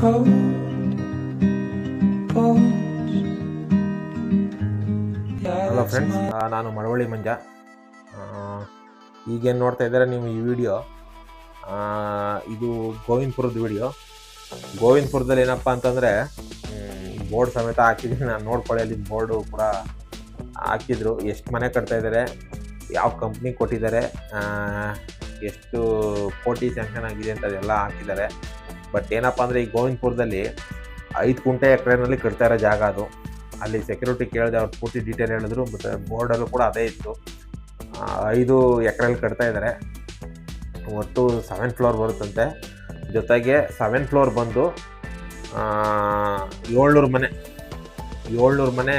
cold hello friends ನಾನು ಮಳವಳ್ಳಿ ಮಂಜ. ಈಗೇನು ನೋಡ್ತಾ ಇದ್ದಾರೆ ನೀವು ಈ ವಿಡಿಯೋ? ಇದು ಗೋವಿಂದಪುರದ ವಿಡಿಯೋ. ಗೋವಿಂದಪುರದಲ್ಲಿ ಏನಪ್ಪ ಅಂತಂದರೆ ಬೋರ್ಡ್ ಸಮೇತ ಹಾಕಿದ್ದೀನಿ ನಾನು ನೋಡ್ಕೊಳ್ಳಿ ಅಲ್ಲಿ ಬೋರ್ಡು ಕೂಡ ಹಾಕಿದ್ರು. ಎಷ್ಟು ಮನೆ ಕಟ್ತಾ ಇದ್ದಾರೆ ಯಾವ ಕಂಪ್ನಿ ಕೊಟ್ಟಿದ್ದಾರೆ ಎಷ್ಟು ಕೋಟಿ ಸ್ಯಾಂಕ್ಷನ್ ಆಗಿದೆ ಅಂತ ಅದೆಲ್ಲ ಹಾಕಿದ್ದಾರೆ. ಬಟ್ ಏನಪ್ಪ ಅಂದರೆ ಈ ಗೋವಿಂದಪುರದಲ್ಲಿ ಐದು ಕುಂಟೆ ಎಕರೆನಲ್ಲಿ ಕಟ್ತಾ ಇರೋ ಜಾಗ ಅದು. ಅಲ್ಲಿ ಸೆಕ್ಯೂರಿಟಿ ಕೇಳಿದೆ ಅವ್ರು ಪೂರ್ತಿ ಡೀಟೇಲ್ ಹೇಳಿದ್ರು ಮತ್ತು ಬೋರ್ಡಲ್ಲೂ ಕೂಡ ಅದೇ ಇತ್ತು. ಐದು ಎಕ್ರೆಯಲ್ಲಿ ಕಟ್ತಾ ಇದ್ದಾರೆ ಒಟ್ಟು ಸೆವೆನ್ ಫ್ಲೋರ್ ಬರುತ್ತಂತೆ. ಜೊತೆಗೆ ಸೆವೆನ್ ಫ್ಲೋರ್ ಬಂದು ಏಳ್ನೂರು ಮನೆ ಏಳ್ನೂರು ಮನೆ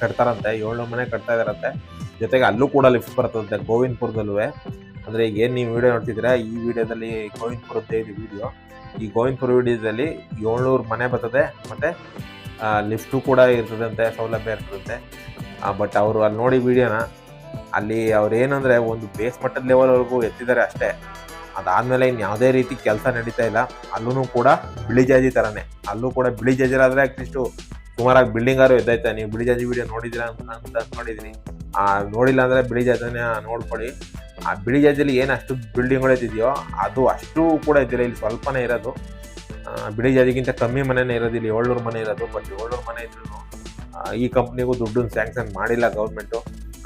ಕಟ್ತಾರಂತೆ, ಏಳ್ನೂರು ಮನೆ ಕಟ್ತಾ ಇದಾರಂತೆ. ಜೊತೆಗೆ ಅಲ್ಲೂ ಕೂಡ ಲಿಫ್ಟ್ ಬರ್ತದಂತೆ ಗೋವಿಂದಪುರದಲ್ಲೂ ಅಂದರೆ ಈಗ ಏನು ನೀವು ವಿಡಿಯೋ ನೋಡ್ತಿದ್ದೀರಾ, ಈ ವಿಡಿಯೋದಲ್ಲಿ ಗೋವಿಂದಪುರದ್ದೇ ಇದು ವಿಡಿಯೋ ಈ ಗೋವಿಂದಪುರ ವಿಡಿಯೋದಲ್ಲಿ ಏಳ್ನೂರು ಮನೆ ಬರ್ತದೆ, ಮತ್ತು ಲಿಫ್ಟು ಕೂಡ ಇರ್ತದಂತೆ, ಸೌಲಭ್ಯ ಇರ್ತದಂತೆ. ಬಟ್ ಅವರು ಅಲ್ಲಿ ನೋಡಿ ವಿಡಿಯೋನ ಅಲ್ಲಿ ಅವ್ರು ಏನಂದರೆ ಒಂದು ಬೇಸ್ ಮಟ್ಟದ ಲೆವೆಲ್ವರೆಗೂ ಎತ್ತಿದ್ದಾರೆ ಅಷ್ಟೇ. ಅದಾದ್ಮೇಲೆ ಇನ್ನು ಯಾವುದೇ ರೀತಿ ಕೆಲಸ ನಡೀತಾ ಇಲ್ಲ ಅಲ್ಲೂ ಕೂಡ ಬಿಳಿ ಜಾಜಿ ಥರನೇ ಅಲ್ಲೂ ಕೂಡ ಬಿಳಿ ಜಾಜಿರಾದರೆ ಅಟ್ಲೀಸ್ಟು ಸುಮಾರಾಗಿ ಬಿಲ್ಡಿಂಗಾರು ಎದ್ದೈತೆ ನೀವು ಬಿಳಿ ಜಾಜಿ ವಿಡಿಯೋ ನೋಡಿದಿರ ಅಂತ ಆ, ನೋಡಿಲ್ಲ ಅಂದರೆ ಬಿಳಿ ಜಾಜನೇ ನೋಡ್ಕೊಳ್ಳಿ. ಆ ಬಿಳಿ ಜಾಜಲ್ಲಿ ಏನು ಅಷ್ಟು ಬಿಲ್ಡಿಂಗ್ಗಳು ಇದ್ದಿದೆಯೋ ಅದು ಅಷ್ಟು ಕೂಡ ಇದ್ದಿಲ್ಲ. ಇಲ್ಲಿ ಸ್ವಲ್ಪನೇ ಇರೋದು. ಬಿಳಿ ಜಾಜಿಗಿಂತ ಕಮ್ಮಿ ಮನೆನೇ ಇರೋದು. ಇಲ್ಲಿ ಏಳ್ನೂರು ಮನೆ ಇರೋದು. ಬಟ್ ಏಳ್ನೂರು ಮನೆ ಇದ್ರು ಈ ಕಂಪ್ನಿಗೂ ದುಡ್ಡನ್ನು ಸ್ಯಾಂಕ್ಷನ್ ಮಾಡಿಲ್ಲ ಗೌರ್ಮೆಂಟು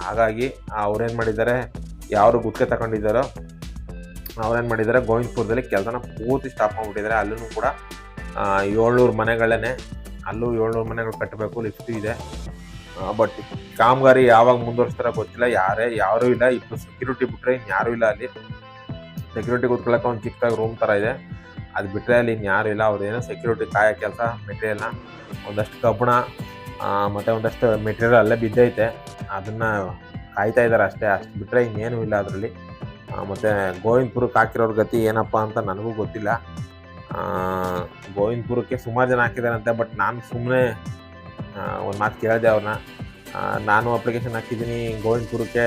ಹಾಗಾಗಿ ಅವ್ರೇನು ಮಾಡಿದ್ದಾರೆ? ಯಾರು ಗುತ್ತಿಗೆ ತಗೊಂಡಿದ್ದಾರೋ, ಅವ್ರೇನು ಮಾಡಿದ್ದಾರೆ? ಗೋವಿಂದಪುರದಲ್ಲಿ ಕೆಲಸನ ಪೂರ್ತಿ ಸ್ಟಾಪ್ ಮಾಡಿಬಿಟ್ಟಿದ್ದಾರೆ. ಅಲ್ಲೂ ಕೂಡ ಏಳ್ನೂರು ಮನೆಗಳೇ ಅಲ್ಲೂ ಏಳ್ನೂರು ಮನೆಗಳು ಕಟ್ಟಬೇಕು ಲಿಫ್ಟು ಇದೆ. ಬಟ್ ಕಾಮಗಾರಿ ಯಾವಾಗ ಮುಂದುವರಿಸ್ತಾರೋ ಗೊತ್ತಿಲ್ಲ. ಯಾರೇ, ಯಾರೂ ಇಲ್ಲ. ಇಬ್ಬರು ಸೆಕ್ಯೂರಿಟಿ ಬಿಟ್ಟರೆ ಇನ್ಯಾರೂ ಇಲ್ಲ ಅಲ್ಲಿ. ಸೆಕ್ಯೂರಿಟಿ ಕೂತ್ಕೊಳ್ಳೋಕೆ ಒಂದು ಚಿಕ್ಕದಾಗಿ ರೂಮ್ ಥರ ಇದೆ. ಅದು ಬಿಟ್ಟರೆ ಅಲ್ಲಿ ಇನ್ಯಾರೂ ಇಲ್ಲ. ಅವ್ರು ಸೆಕ್ಯೂರಿಟಿ ಕಾಯೋ ಕೆಲಸ ಮೆಟೀರಿಯಲ್ನ ಒಂದಷ್ಟು ಕಬ್ಬಣ ಮತ್ತು ಒಂದಷ್ಟು ಮೆಟೀರಿಯಲ್ ಅಲ್ಲೇ ಬಿದ್ದೈತೆ. ಅದನ್ನು ಕಾಯ್ತಾ ಇದ್ದಾರೆ ಅಷ್ಟೇ. ಅಷ್ಟು ಬಿಟ್ಟರೆ ಇನ್ನೇನು ಇಲ್ಲ ಅದರಲ್ಲಿ. ಮತ್ತು ಗೋವಿಂದಪುರಕ್ಕೆ ಹಾಕಿರೋರ ಗತಿ ಏನಪ್ಪ ಅಂತ ನನಗೂ ಗೊತ್ತಿಲ್ಲ. ಗೋವಿಂದಪುರಕ್ಕೆ ಸುಮಾರು ಜನ ಹಾಕಿದಾರಂತೆ ಬಟ್ ನಾನು ಸುಮ್ಮನೆ ಒಂದು ಮಾತು ಕೇಳಿದೆ ಅವ್ರನ್ನ ನಾನು ಅಪ್ಲಿಕೇಶನ್ ಹಾಕಿದ್ದೀನಿ ಗೋವಿಂದಪುರಕ್ಕೆ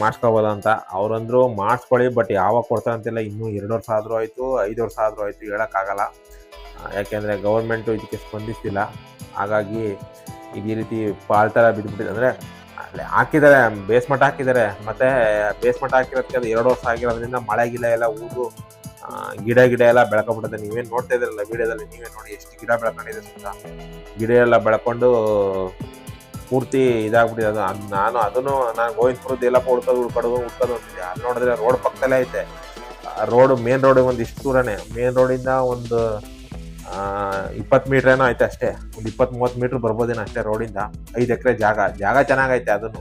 ಮಾಡಿಸ್ಕೋಬೋದ ಅಂತ. ಅವ್ರಂದ್ರು, ಮಾಡಿಸ್ಕೊಳ್ಳಿ ಬಟ್ ಯಾವಾಗ ಕೊಡ್ತಾರಂತಿಲ್ಲ ಇನ್ನೂ ಎರಡು ವರ್ಷ ಆದರೂ ಆಯಿತು, ಐದು ವರ್ಷ ಆದರೂ ಆಯಿತು, ಹೇಳೋಕ್ಕಾಗಲ್ಲ. ಯಾಕೆಂದರೆ ಗೌರ್ಮೆಂಟು ಇದಕ್ಕೆ ಸ್ಪಂದಿಸ್ತಿಲ್ಲ. ಹಾಗಾಗಿ ಇದೇ ರೀತಿ ಪಾಲ್ ಥರ ಬಿದ್ದುಬಿಟ್ಟಿದೆ ಅಂದರೆ ಹಾಕಿದ್ದಾರೆ ಬೇಸ್ಮೆಂಟ್ ಹಾಕಿದ್ದಾರೆ. ಮತ್ತೆ ಬೇಸ್ಮೆಂಟ್ ಹಾಕಿರೋದಕ್ಕೆ ಅದು ಎರಡು ವರ್ಷ ಆಗಿರೋದ್ರಿಂದ ಮಳೆ ಗಿಡ ಎಲ್ಲ ಊರು ಗಿಡ ಗಿಡ ಎಲ್ಲ ಬೆಳ್ಕೊಬಿಡುತ್ತೆ ನೀವೇನು ನೋಡ್ತಾ ಇದ್ದೀರಲ್ಲ ವಿಡಿಯೋದಲ್ಲಿ, ನೀವೇ ನೋಡಿ ಎಷ್ಟು ಗಿಡ ಬೆಳ್ಕೊಂಡಿದೆ ಸುತ್ತ ಗಿಡ ಎಲ್ಲ ಬೆಳ್ಕೊಂಡು ಪೂರ್ತಿ ಇದಾಗ್ಬಿಟ್ಟಿದೆ. ಅದು ಅದು ನಾನು ಅದನ್ನು, ನಾನು ಗೋವಿಂದಪುರದ ಎಲ್ಲ ಹುಡ್ಕೋದು ಹುಡ್ಕೋದು ಹುಡ್ಕೋದು ಅಂತಿದ್ದೆ ಅಲ್ಲಿ ನೋಡಿದ್ರೆ ರೋಡ್ ಪಕ್ಕದಲ್ಲೇ ಐತೆ. ರೋಡ್ ಮೇನ್ ರೋಡ್ ಒಂದು ಇಷ್ಟು ದೂರನೇ. ಮೇನ್ ರೋಡಿಂದ ಒಂದು ಇಪ್ಪತ್ತು ಮೀಟ್ರ್ ಏನೋ ಐತೆ ಅಷ್ಟೇ. ಒಂದು ಇಪ್ಪತ್ತು ಮೂವತ್ತು ಮೀಟ್ರ್ ಬರ್ಬೋದೇನೋ ಅಷ್ಟೇ ರೋಡಿಂದ ಐದು ಎಕರೆ ಜಾಗ. ಜಾಗ ಚೆನ್ನಾಗೈತೆ ಅದನ್ನು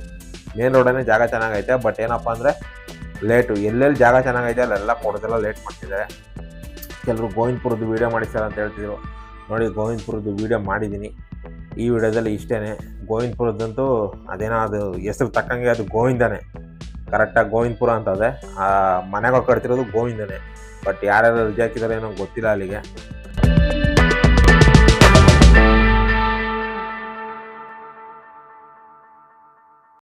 ಮೇನ್ ರೋಡನೇ ಜಾಗ ಚೆನ್ನಾಗೈತೆ ಬಟ್ ಏನಪ್ಪ ಅಂದರೆ ಲೇಟು ಎಲ್ಲೆಲ್ಲಿ ಜಾಗ ಚೆನ್ನಾಗೈತೆ ಅಲ್ಲೆಲ್ಲ ಕೊಡೋದೆಲ್ಲ ಲೇಟ್ ಮಾಡ್ತಿದ್ದಾರೆ. ಕೆಲವರು ಗೋವಿಂದಪುರದ್ದು ವೀಡಿಯೋ ಮಾಡಿ ಸರ್ ಅಂತ ಹೇಳ್ತಿದ್ರು. ನೋಡಿ, ಗೋವಿಂದಪುರದ್ದು ವೀಡಿಯೋ ಮಾಡಿದ್ದೀನಿ. ಈ ವಿಡಿಯೋದಲ್ಲಿ ಇಷ್ಟೇ ಗೋವಿಂದಪುರದ್ದಂತೂ ಅದೇನೋ ಅದು ಹೆಸರು ತಕ್ಕಂಗೆ ಅದು ಗೋವಿಂದನೇ. ಕರೆಕ್ಟಾಗಿ ಗೋವಿಂದಪುರ ಅಂತದೆ. ಆ ಮನೆಗೆ ಕಟ್ತಿರೋದು ಗೋವಿಂದನೇ. ಬಟ್ ಯಾರ್ಯಾರು ರಜೆ ಹಾಕಿದಾರೆ ಏನೋ ಗೊತ್ತಿಲ್ಲ ಅಲ್ಲಿಗೆ.